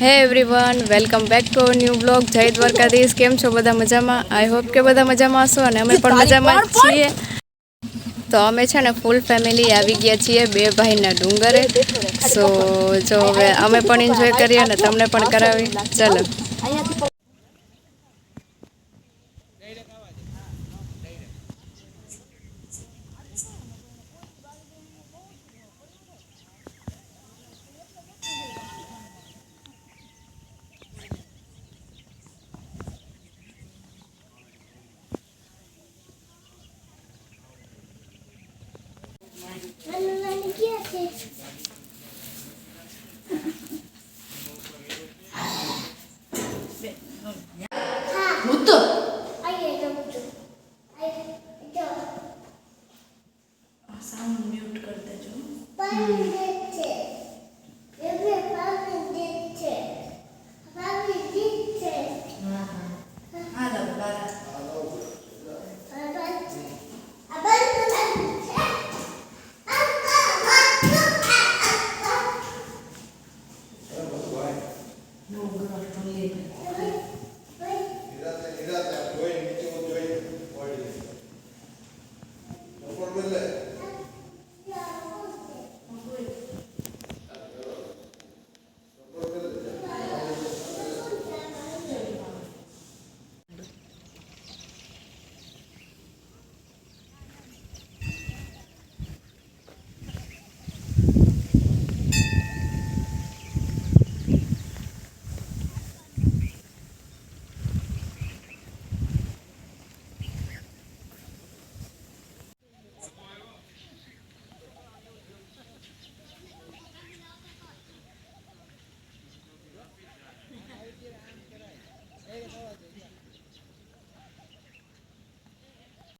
Hey everyone welcome back to new blog. Jai Dwarkadhish. કેમ છો બધા મજામાં? આઈ હોપ કે બધા મજામાં હશો અને અમે પણ મજામાં જ છીએ. તો અમે છે ને ફૂલ ફેમિલી આવી ગયા છીએ બે ભાઈના ડુંગરે. સો જો હવે અમે પણ એન્જોય કરીએ અને તમને પણ કરાવી. ચલો. Okay.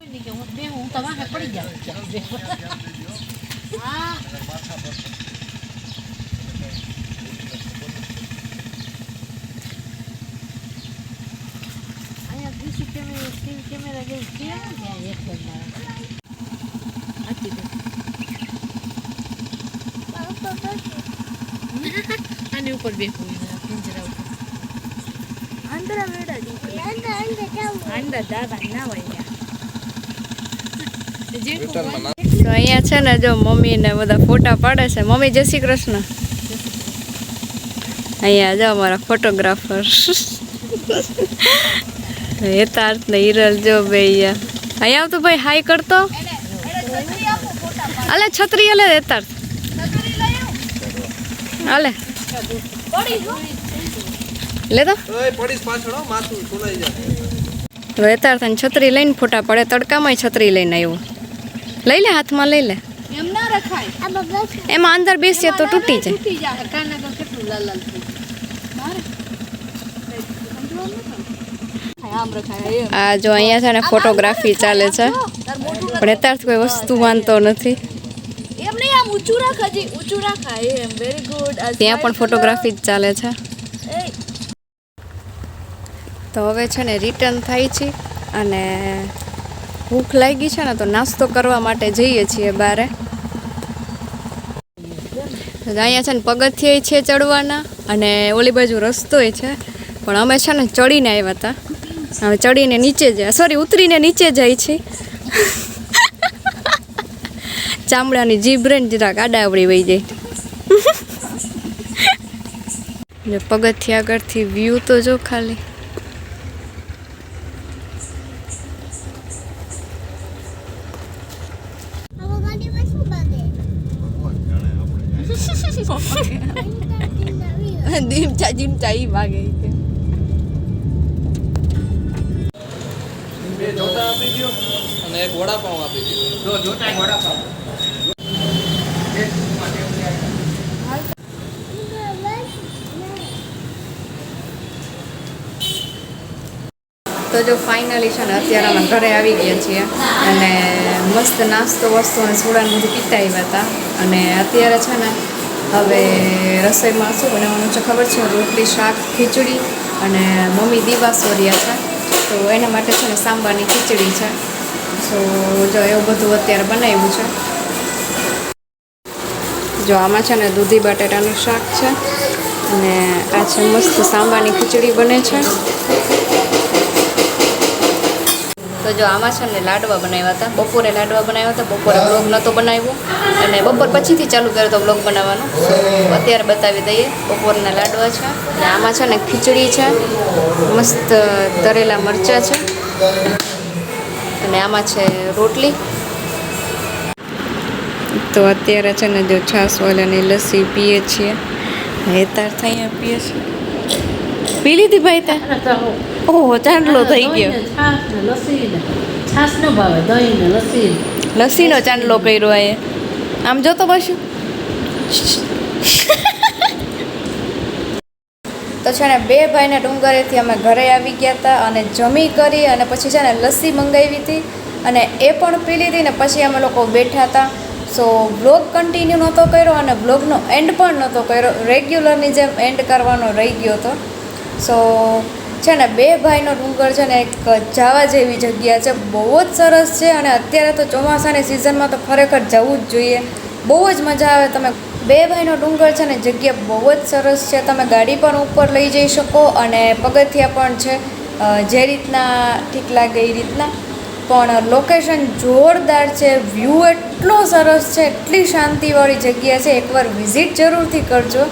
હું તમારે પડી જાઉં હા કેમેરા જેવું છે? ત્યાં એક. આની ઉપર બેસવું એના પિંજરા ઉપર. અંદર દાદા ના હોય તો અહીંયા છે ને જો મમ્મી ને બધા ફોટા પાડે છે. મમ્મી જય શ્રી કૃષ્ણ. અહીંયા જો અમારા ફોટોગ્રાફર. હેતાર્થ ને હિરલ જો બે અહીંયા. અહીંયા આવતો ભાઈ હાય કરતો. અલે છત્રી અલે હેતાર્થ. અલે. લે તો. પડીશ પાછળ હો, માથું સુલાઈ જાય. તો હેતાર્થ છત્રી લઈને ફોટા પડે. તડકામાંય છત્રી લઈને આવ્યો. લઈ લે હાથમાં લઈ લે. એમ ના રખાય. એમાં અંદર બેસીએ તો તૂટી જાય. તૂટી કાના કેટલું લાલ લાલ આ જો અહીંયા છે ને ફોટોગ્રાફી ચાલે છે. પણ હેતાર્થ કોઈ વસ્તુ માનતો નથી. એમ નહીં આમ ઊંચું રાખ હજી. ઊંચું રાખાય એમ. વેરી ગુડ ત્યાં પણ ફોટોગ્રાફી જ ચાલે છે. તો હવે છે ને રિટર્ન થાય છે અને ભૂખ લાગી છે ને તો નાસ્તો કરવા માટે જઈએ છીએ બારે. અહીંયા છે ને પગથિયા છે ચડવાના અને ઓલી બાજુ રસ્તોય છે. પણ અમે છે ને ચડીને આવ્યા હતા. હવે ચડીને નીચે જાય સોરી ઉતરીને નીચે જાય છે ચામડાની જીભ રે ને જરાક આડાવડી વહી જાય. પગથિયા આગળથી વ્યૂ તો જો ખાલી. જીમચા જીમચા ઈ વાગે બે જોતા આપી દો અને એક વડાપાઉં આપી દો જો જોતા વડાપાઉં તો જો ફાઇનલી છે ને અત્યારે અમે ઘરે આવી ગયા છીએ અને મસ્ત નાસ્તો વસ્તુ અને સોડાને બધું પીતા આવ્યા હતા. અને અત્યારે છે ને હવે રસોઈમાં શું બનાવવાનું છે ખબર છે? રોટલી, શાક, ખીચડી અને મમ્મી દીવા સોર્યા છે. તો એના માટે છે ને સાંબાની ખીચડી છે. સો જો એવું બધું અત્યારે બનાવ્યું છે. જો આમાં છે ને દૂધી, બટેટાનું શાક છે અને આ છે મસ્ત સાંબાની ખીચડી બને છે. તો જો આમાં છે ને લાડવા બનાવ્યા હતા. બપોરે લાડવા બનાવ્યા હતા, બપોરે બ્લોગ નહોતો બનાવ્યો. અને બપોર પછીથી ચાલુ કર્યો તો બ્લોગ બનાવવાનો. અત્યારે બતાવી દઈએ, બપોરના લાડવા છે. અને આમાં છે ને ખીચડી છે, મસ્ત તરેલા મરચાં છે. અને આમાં છે રોટલી. તો અત્યારે છે ને જો છાસવાલાની લસ્સી પીએ છીએ. હેતાર થઈને પીએ છીએ. પી લીધી ભાઈ ત્યાં ઓહો ચાંદલો થઈ ગયો. છાસ ને લસ્સી ને ભાવે દહીં ને લસ્સી લસ્સીનો ચાંદલો કર્યો એ. આમ જોતો પાછું તો છે ને બે ભાઈને ડુંગરેથી અમે ઘરે આવી ગયા હતા અને જમી કરી અને પછી છે ને લસ્સી મંગાવી હતી અને એ પણ પી લીધી ને પછી અમે લોકો બેઠા હતા સો બ્લોગ કન્ટિન્યુ નહોતો કર્યો અને બ્લોગનો એન્ડ પણ નહોતો કર્યો. રેગ્યુલરની જેમ એન્ડ કરવાનો રહી ગયો હતો. સો છે ને, બે ભાઈનો ડુંગર છે ને, એક જાવા જેવી જગ્યા છે. બહુ જ સરસ છે અને અત્યારે તો ચોમાસાની સિઝનમાં તો ખરેખર જવું જ જોઈએ. બહુ જ મજા આવે. તમે બે ભાઈનો ડુંગર છે ને જગ્યા બહુ જ સરસ છે. તમે ગાડી પણ ઉપર લઈ જઈ શકો અને પગથિયા પણ છે. જે રીતના ઠીક લાગે એ રીતના. પણ લોકેશન જોરદાર છે. વ્યૂ એટલો સરસ છે. એટલી શાંતિવાળી જગ્યા છે. એકવાર વિઝિટ જરૂરથી કરજો.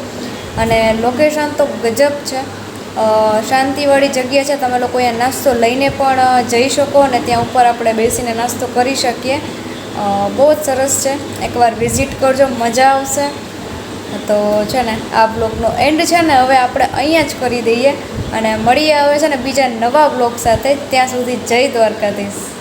અને લોકેશન તો ગજબ છે. શાંતિવાળી જગ્યા છે, તમે લોકો અહીંયા નાસ્તો લઈને પણ જઈ શકો અને ત્યાં ઉપર આપણે બેસીને નાસ્તો કરી શકીએ. બહુ જ સરસ છે. એકવાર વિઝિટ કરજો, મજા આવશે. તો છે ને, આ બ્લોગનો એન્ડ છે ને, હવે આપણે અહીંયા જ કરી દઈએ. અને મળીએ હવે છે ને બીજા નવા બ્લોગ સાથે. ત્યાં સુધી જય દ્વારકાધીશ.